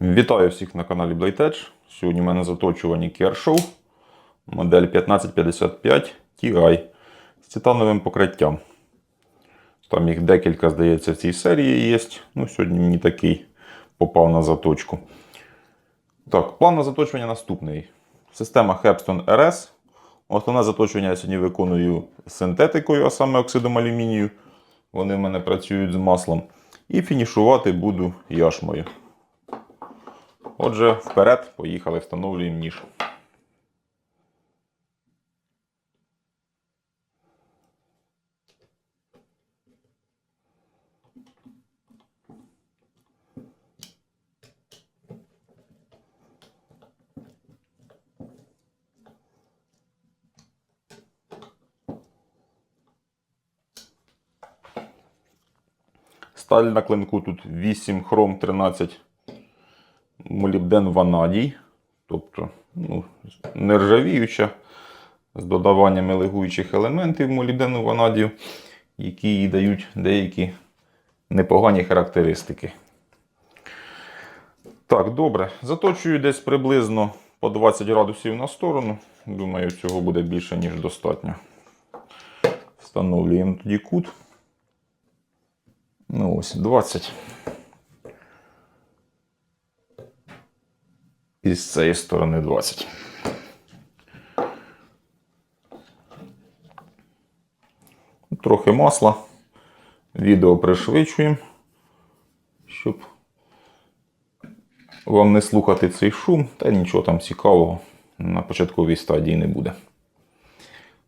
Вітаю всіх на каналі Blade Сьогодні в мене заточувані Kershaw, модель 1555 Ti з титановим покриттям. Там їх декілька, здається, в цій серії є. Ну, сьогодні мені такий попав на заточку. Так, план на заточування наступний. Система Hepstone RS. Основне заточування я сьогодні виконую синтетикою, а саме оксидом алюмінію. Вони в мене працюють з маслом. І фінішувати буду яшмою. Отже, вперед, поїхали, встановлюємо ніж. Сталь на клинку тут 8 хром 13 молібден ванадій, тобто ну, нержавіюча, з додаванням елегуючих елементів молібдену ванадію, які їй дають деякі непогані характеристики. Так, добре. Заточую десь приблизно по 20 градусів на сторону. Думаю, цього буде більше, ніж достатньо. Встановлюємо тоді кут. Ну ось 20. І з цієї сторони 20. Трохи масла. Відео пришвидшуємо, щоб вам не слухати цей шум, та нічого там цікавого на початковій стадії не буде.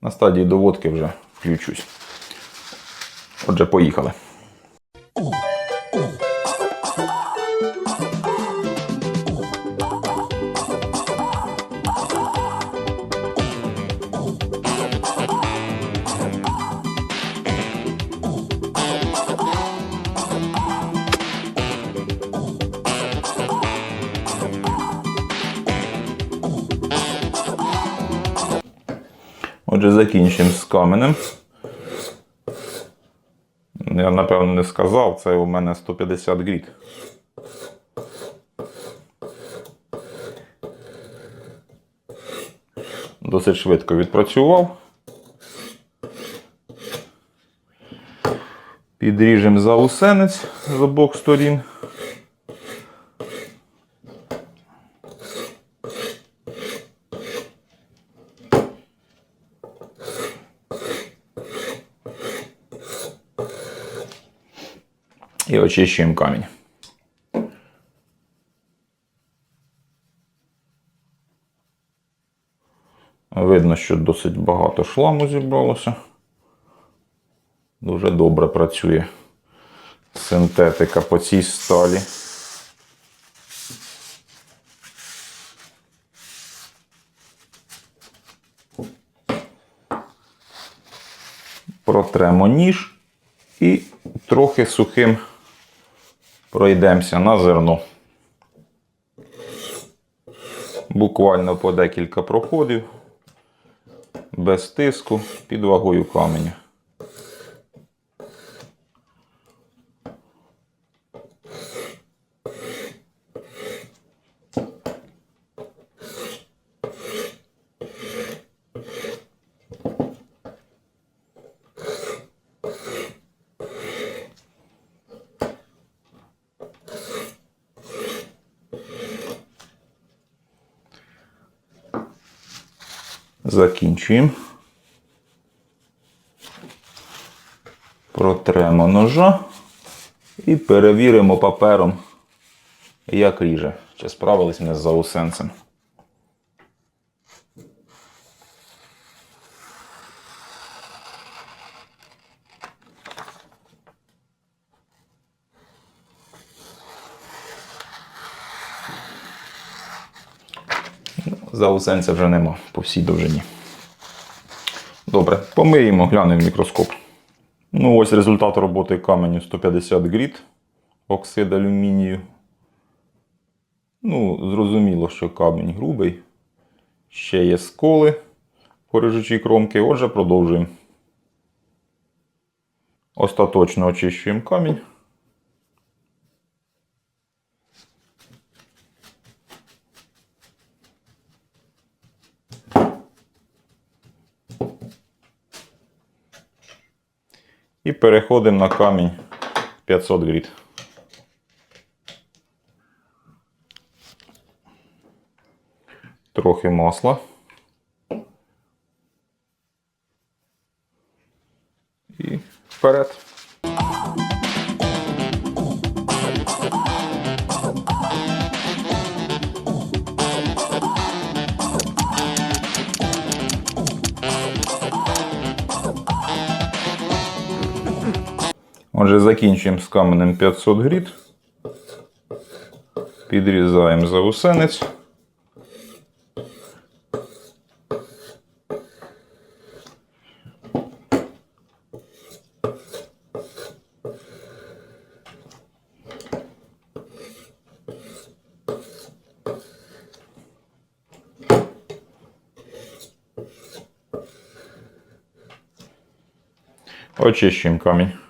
На стадії доводки вже включусь. Отже, поїхали. Отже, закінчимо з каменем. Я напевно не сказав, це у мене 150 гріт. Досить швидко відпрацював. Підріжемо заусенець з обох сторін. І очищуємо камінь. Видно, що досить багато шламу зібралося. Дуже добре працює синтетика по цій сталі. Протремо ніж і трохи сухим пройдемося на зерно. Буквально по декілька проходів, без тиску, під вагою каменя. Закінчуємо. Протремо ножа і перевіримо папером, як ріже. Чи справились ми з заусенцем. Заусенця вже нема по всій довжині. Добре, помиємо, глянемо мікроскоп. Ну, ось результат роботи каменю 150 гріт, оксид алюмінію. Ну, зрозуміло, що камінь грубий. Ще є сколи порежучі кромки. Отже, продовжуємо. Остаточно очищуємо камінь. І переходимо на камінь 500 гріт. Трохи масла. І вперед. Отже, закінчуємо з каменем 500 гріт. Підрізаємо заусенець. Очищуємо камінь.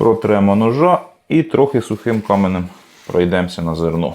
Протремо ножа і трохи сухим каменем пройдемося на зерно.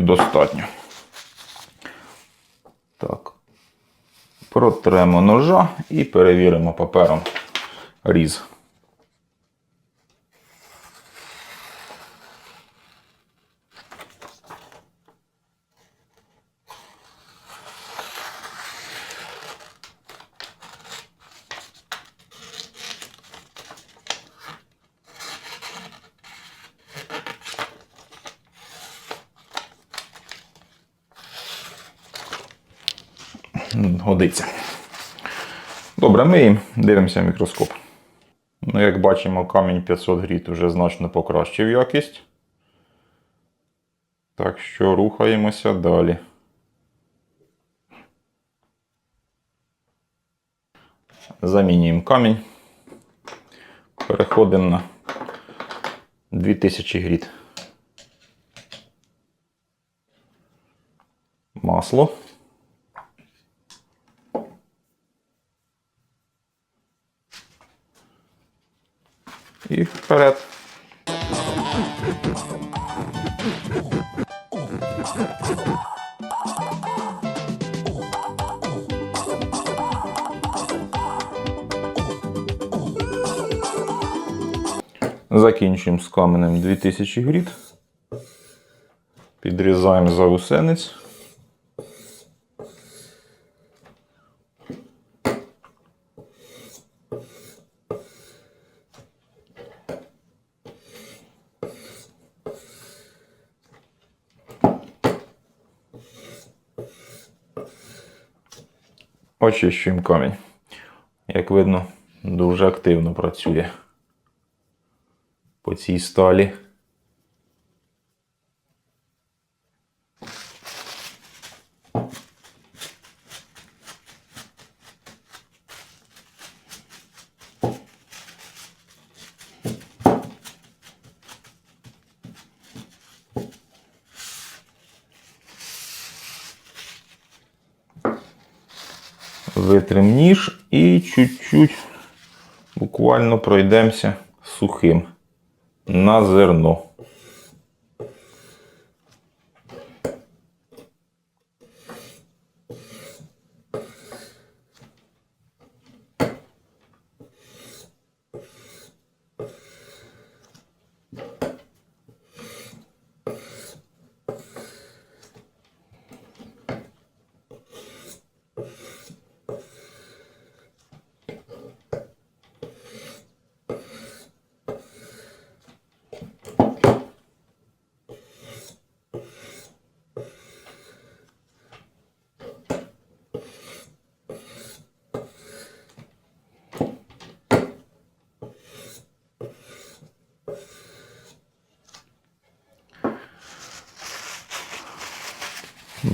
Достатньо. Так. Протремо ножа і перевіримо папером різ. Годиться. Добре, ми дивимося в мікроскоп. Ну, як бачимо, камінь 500 гріт вже значно покращив якість. Так що рухаємося далі. Замінюємо камінь. Переходимо на 2000 гріт. Масло. І вперед. Закінчуємо з каменем 2000 гріт. Підрізаємо заусенець. Очищуємо камінь. Як видно, дуже активно працює по цій сталі. Витрим ніж і чуть-чуть буквально пройдемося сухим на зерно.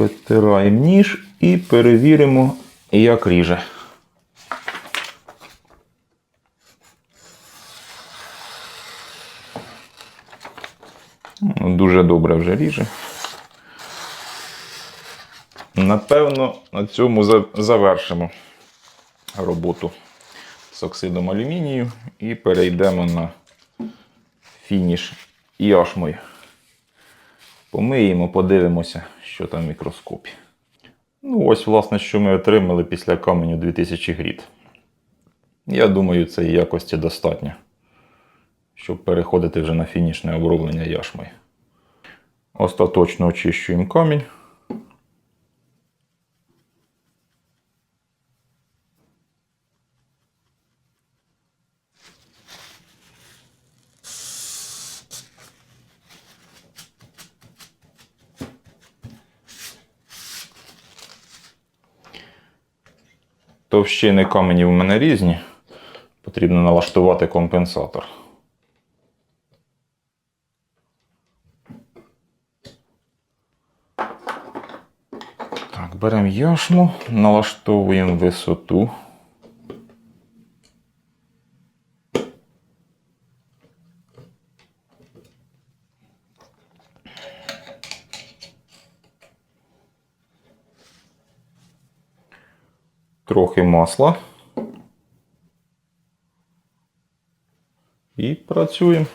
Витираємо ніж і перевіримо, як ріже. Дуже добре вже ріже. Напевно, на цьому завершимо роботу з оксидом алюмінію і перейдемо на фініш яшмою. Помиємо, подивимося, що там в мікроскопі. Ну, ось, власне, що ми отримали після каменю 2000 гріт. Я думаю, цієї якості достатньо, щоб переходити вже на фінішне оброблення яшмою. Остаточно очищуємо камінь. Товщини каменів у мене різні. Потрібно налаштувати компенсатор. Так, беремо яшму, налаштовуємо висоту. Трохи масла. І працюємо.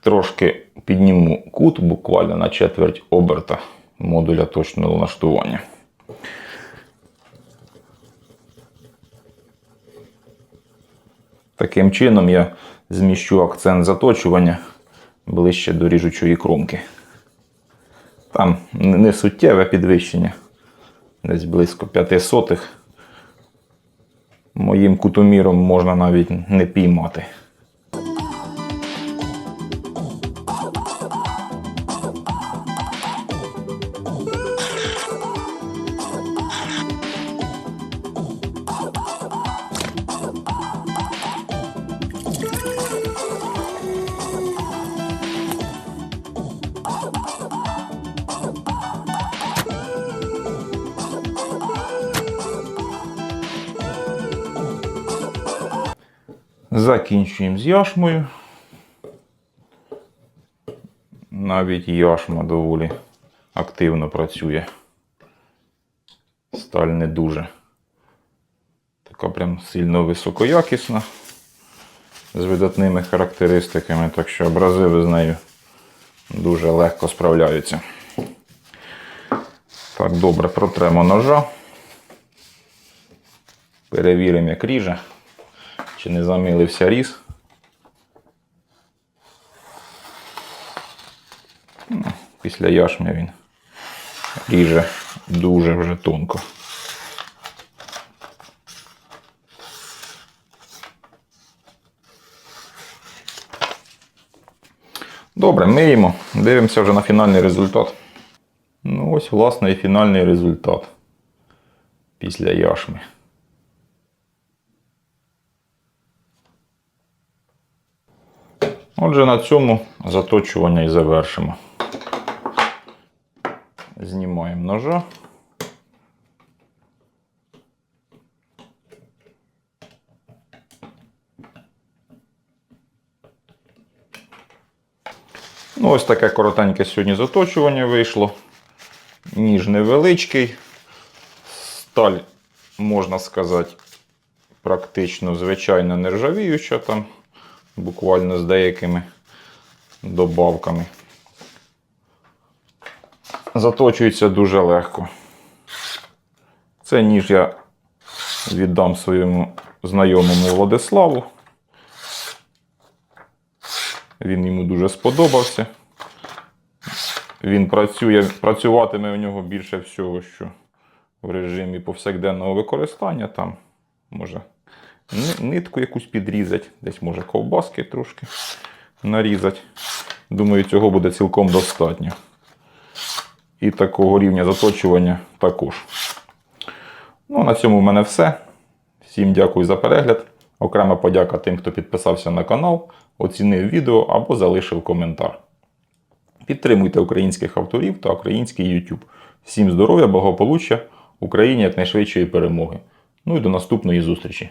Трошки підніму кут буквально на четверть оберта модуля точного налаштування. Таким чином я зміщу акцент заточування ближче до ріжучої кромки. Там не суттєве підвищення, десь близько 5 сотих. Моїм кутоміром можна навіть не піймати. Закінчуємо з яшмою. Навіть яшма доволі активно працює. Сталь не дуже. Така прям сильно високоякісна. З видатними характеристиками, так що абразиви з нею дуже легко справляються. Так, добре, протремо ножа. Перевіримо, як ріже чи не замилився різ. Ну, Після яшмя він ріже дуже вже тонко. Добре, миємо, дивимося вже на фінальний результат. Ну ось, власне, і фінальний результат після яшми. Отже, на цьому заточування і завершимо. Знімаємо ножа. Ну, ось таке коротеньке сьогодні заточування вийшло. Ніж невеличкий. Сталь, можна сказати, практично звичайно нержавіюча там буквально з деякими добавками. Заточується дуже легко. Це ніж я віддам своєму знайомому Владиславу. Він йому дуже сподобався. Він працює, працюватиме у нього більше всього, що в режимі повсякденного використання там може Нитку якусь підрізати, десь може ковбаски трошки нарізати. Думаю, цього буде цілком достатньо. І такого рівня заточування також. Ну, на цьому в мене все. Всім дякую за перегляд. Окрема подяка тим, хто підписався на канал, оцінив відео або залишив коментар. Підтримуйте українських авторів та український YouTube. Всім здоров'я, благополуччя, Україні якнайшвидшої перемоги. Ну і до наступної зустрічі!